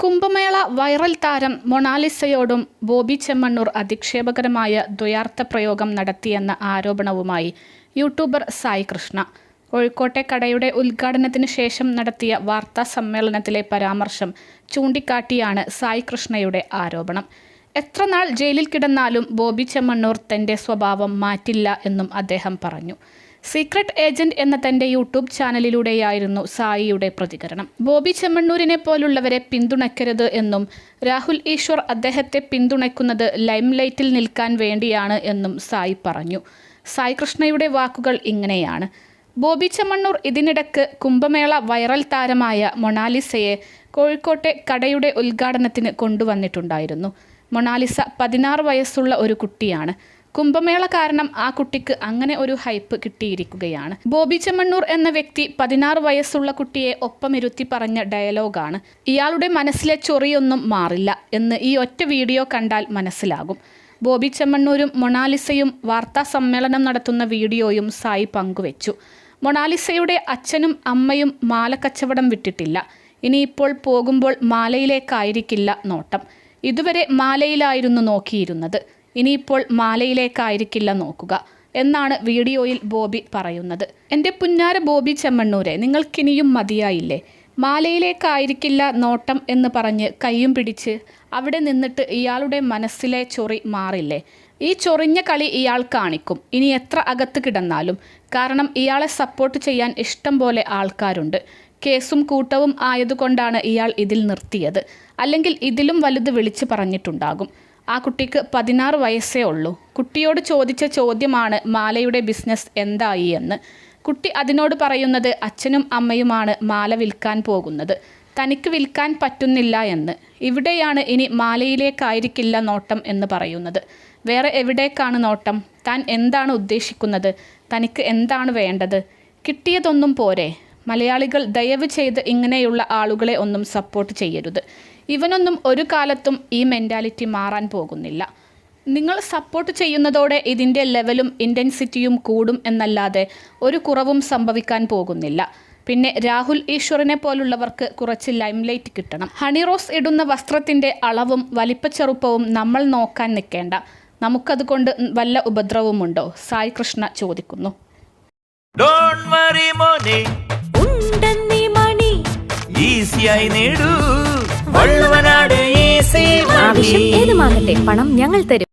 Kumbh Mela viral താരം മൊണാലിസയോടും ബോബി ചെമ്മണ്ണൂർ അധിക്ഷേപകരമായ ദ്വയാർത്ഥ പ്രയോഗം നടത്തിയെന്ന ആരോപണവുമായി യൂട്യൂബർ സായി കൃഷ്ണ. കോഴിക്കോട്ടെ കടയുടെ ഉദ്ഘാടനത്തിന് ശേഷം നടത്തിയ വാർത്താ സമ്മേളനത്തിലെ പരാമർശം ചൂണ്ടിക്കാട്ടിയാണ് സായി കൃഷ്ണയുടെ ആരോപണം. എത്ര നാൾ ജയിലിൽ കിടന്നാലും ബോബി ചെമ്മണ്ണൂർ തന്റെ സ്വഭാവം മാറ്റില്ല എന്നും അദ്ദേഹം പറഞ്ഞു. സീക്രട്ട് ഏജന്റ് എന്ന തന്റെ യൂട്യൂബ് ചാനലിലൂടെയായിരുന്നു സായിയുടെ പ്രതികരണം. ബോബി ചെമ്മണ്ണൂരിനെ പോലുള്ളവരെ പിന്തുണയ്ക്കരുത് എന്നും രാഹുൽ ഈശ്വർ അദ്ദേഹത്തെ പിന്തുണയ്ക്കുന്നത് ലൈംലൈറ്റിൽ നിൽക്കാൻ വേണ്ടിയാണ് എന്നും സായി പറഞ്ഞു. സായി കൃഷ്ണയുടെ വാക്കുകൾ ഇങ്ങനെയാണ്. ബോബി ചെമ്മണ്ണൂർ ഇതിനിടക്ക് കുംഭമേള വൈറൽ താരമായ മൊണാലിസയെ കോഴിക്കോട്ടെ കടയുടെ ഉദ്ഘാടനത്തിന് കൊണ്ടുവന്നിട്ടുണ്ടായിരുന്നു. മൊണാലിസ പതിനാറ് വയസ്സുള്ള ഒരു കുട്ടിയാണ്. കുംഭമേള കാരണം ആ കുട്ടിക്ക് അങ്ങനെ ഒരു ഹൈപ്പ് കിട്ടിയിരിക്കുകയാണ്. ബോബി ചെമ്മണ്ണൂർ എന്ന വ്യക്തി പതിനാറ് വയസ്സുള്ള കുട്ടിയെ ഒപ്പമിരുത്തി പറഞ്ഞ ഡയലോഗാണ്. ഇയാളുടെ മനസ്സിലെ ചൊറിയൊന്നും മാറില്ല എന്ന് ഈ ഒറ്റ വീഡിയോ കണ്ടാൽ മനസ്സിലാകും. ബോബി ചെമ്മണ്ണൂരും മൊണാലിസയും വാർത്താ സമ്മേളനം നടത്തുന്ന വീഡിയോയും സായി പങ്കുവച്ചു. മൊണാലിസയുടെ അച്ഛനും അമ്മയും മാല കച്ചവടം വിട്ടിട്ടില്ല. ഇനിയിപ്പോൾ പോകുമ്പോൾ മാലയിലേക്കായിരിക്കില്ല നോട്ടം. ഇതുവരെ മാലയിലായിരുന്നു നോക്കിയിരുന്നത്. ഇനിയിപ്പോൾ മാലയിലേക്കായിരിക്കില്ല നോക്കുക എന്നാണ് വീഡിയോയിൽ ബോബി പറയുന്നത്. എന്റെ പുന്നാര ബോബി ചെമ്മണ്ണൂരെ നിങ്ങൾക്കിനിയും മതിയായില്ലേ? മാലയിലേക്കായിരിക്കില്ല നോട്ടം എന്ന് പറഞ്ഞ് കയ്യും പിടിച്ച് അവിടെ നിന്നിട്ട് ഇയാളുടെ മനസ്സിലെ ചൊറി മാറില്ലേ? ഈ ചൊറിഞ്ഞ കളി ഇയാൾ കാണിക്കും. ഇനി എത്ര അകത്ത് കിടന്നാലും. കാരണം ഇയാളെ സപ്പോർട്ട് ചെയ്യാൻ ഇഷ്ടം പോലെ ആൾക്കാരുണ്ട്. കേസും കൂട്ടവും ആയതുകൊണ്ടാണ് ഇയാൾ ഇതിൽ നിർത്തിയത്. അല്ലെങ്കിൽ ഇതിലും വലുത് വിളിച്ചു പറഞ്ഞിട്ടുണ്ടാകും. ആ കുട്ടിക്ക് പതിനാറ് വയസ്സേ ഉള്ളൂ. കുട്ടിയോട് ചോദിച്ച ചോദ്യമാണ് മാലയുടെ ബിസിനസ് എന്തായി എന്ന്? കുട്ടി അതിനോട് പറയുന്നത് അച്ഛനും അമ്മയുമാണ് മാല വിൽക്കാൻ പോകുന്നത്. തനിക്ക് വിൽക്കാൻ പറ്റുന്നില്ല എന്ന്. ഇവിടെയാണ് ഇനി മാലയിലേക്കായിരിക്കില്ല നോട്ടം എന്ന് പറയുന്നത്. വേറെ എവിടേക്കാണ് നോട്ടം? താൻ എന്താണ് ഉദ്ദേശിക്കുന്നത്? തനിക്ക് എന്താണ് വേണ്ടത്? കിട്ടിയതൊന്നും പോരെ. മലയാളികൾ ദയവ് ചെയ്ത് ഇങ്ങനെയുള്ള ആളുകളെ ഒന്നും സപ്പോർട്ട് ചെയ്യരുത്. ഇവനൊന്നും ഒരു കാലത്തും ഈ മെന്റാലിറ്റി മാറാൻ പോകുന്നില്ല. നിങ്ങൾ സപ്പോർട്ട് ചെയ്യുന്നതോടെ ഇതിന്റെ ലെവലും ഇന്റൻസിറ്റിയും കൂടും എന്നല്ലാതെ ഒരു കുറവും സംഭവിക്കാൻ പോകുന്നില്ല. പിന്നെ രാഹുൽ ഈശ്വറിനെ പോലുള്ളവർക്ക് കുറച്ച് ലൈംലൈറ്റ് കിട്ടണം. ഹണി റോസ് ഇടുന്ന വസ്ത്രത്തിന്റെ അളവും വലിപ്പച്ചെറുപ്പവും നമ്മൾ നോക്കാൻ നിൽക്കേണ്ട. നമുക്കതുകൊണ്ട് വല്ല ഉപദ്രവമുണ്ടോ? സായി കൃഷ്ണ ചോദിക്കുന്നു. ഡോണ്ട് വറി മോനെ. ഉണ്ടെന്നീ മണി. ഈസിയായി നേടൂ. ആവശ്യം ഏതുമാകട്ടെ പണം ഞങ്ങൾ തരും.